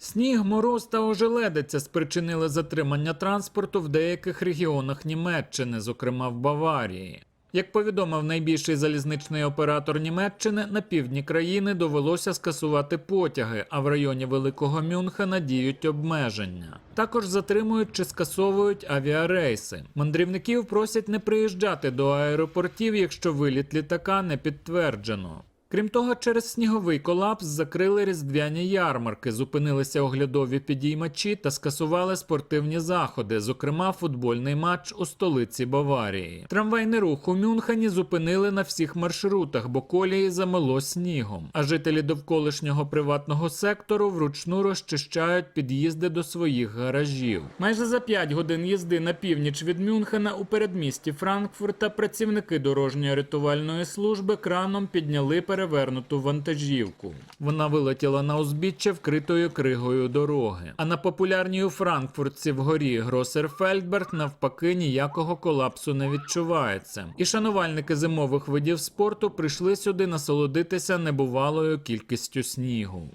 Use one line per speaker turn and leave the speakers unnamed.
Сніг, мороз та ожеледиця спричинили затримання транспорту в деяких регіонах Німеччини, зокрема в Баварії. Як повідомив найбільший залізничний оператор Німеччини, на півдні країни довелося скасувати потяги, а в районі Великого Мюнхена діють обмеження. Також затримують чи скасовують авіарейси. Мандрівників просять не приїжджати до аеропортів, якщо виліт літака не підтверджено. Крім того, через сніговий колапс закрили різдвяні ярмарки, зупинилися оглядові підіймачі та скасували спортивні заходи, зокрема футбольний матч у столиці Баварії. Трамвайний рух у Мюнхені зупинили на всіх маршрутах, бо колії замело снігом. А жителі довколишнього приватного сектору вручну розчищають під'їзди до своїх гаражів. Майже за 5 годин їзди на північ від Мюнхена у передмісті Франкфурта працівники дорожньої рятувальної служби краном підняли перевернуту вантажівку. Вона вилетіла на узбіччя вкритою кригою дороги. А на популярній у Франкфуртці вгорі Гросер Фельдберг навпаки ніякого колапсу не відчувається. І шанувальники зимових видів спорту прийшли сюди насолодитися небувалою кількістю снігу.